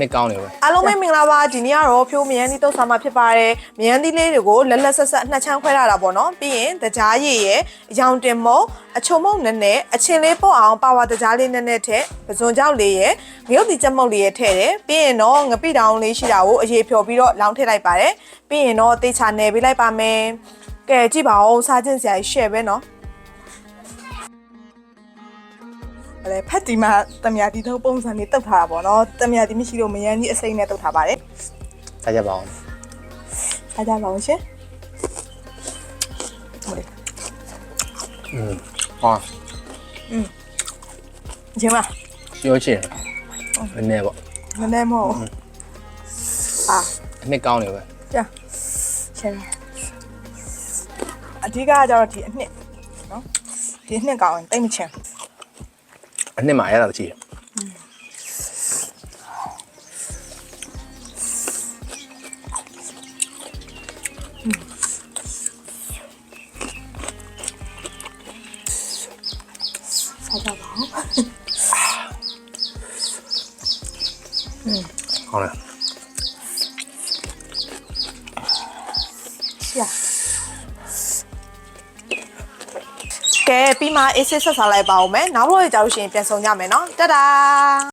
နှစ်ကောင်းတယ်ပဲအားလုံးပဲမင်္ဂလာပါဒီနေ့ကတော့ဖြိုးမြန်ဒီတုတ်ဆာမှာဖြစ်ပါတယ်မြန်ဒီလေးတွေကိုလက်လက်ဆက်ဆက်နှစ်ချမ်းခွဲထားတာပေါ့နော်ပြီးရင်တကြားရည်ရဲ့အယောင်တင်မုံအချုံမုံနဲ့နဲ့အချင်းလေးပေါ့အောင်ပါဝါတကြားလေးနဲ့နဲ့ထက်ပဇွန်ကြောက်လေးရဲ့ငရုတ်တီကြက်မုတ်လေးရဲ့ထည့်တယ်ပြီးရင်တော့ငပိတောင်လေးရှိတာကိုအရေးဖြော်ပြီးတော့လောင်းထည့်လိုက်ပါတယ်ပြီးရင်တော့တေချာနယ်ပေးလိုက်ပါမယ်ကဲကြည့်ပါဦးစားခြင်းစရာကြီး share ပဲနော် အဲ့ဖက်တီမှာတမယာတီထုတ်ပုံစံလေးတုတ်ထားတာပေါ့နော်တမယာတီမရှိလို့မယန်းကြီးအစိမ့်နဲ့တုတ်ထားပါတယ်စားကြပါအောင်အားကြပါအောင်ရှင်ဟိုလေอืมဟောဂျင်းမပြောချင်တယ်နည်းနည်းပေါ့နည်းနည်းမဟုတ်အာအနှစ်ကောင်းတယ်ပဲကြာရှင်အဓိကကကြတော့ဒီအနှစ်နော်ဒီအနှစ်ကောင်းရင်တိတ်မချင် အနှစ်မှာအဲ့ဒါကြည့် ကြပါဦးကောင်းတယ်ရှာကဲပြီးမှအေးစစ်ဆက်စားလိုက်ပါဦးမယ်နောက်လို့ရကြလို့ရှိရင်ပြန်ဆောင်ကြမယ်နော်တဒါ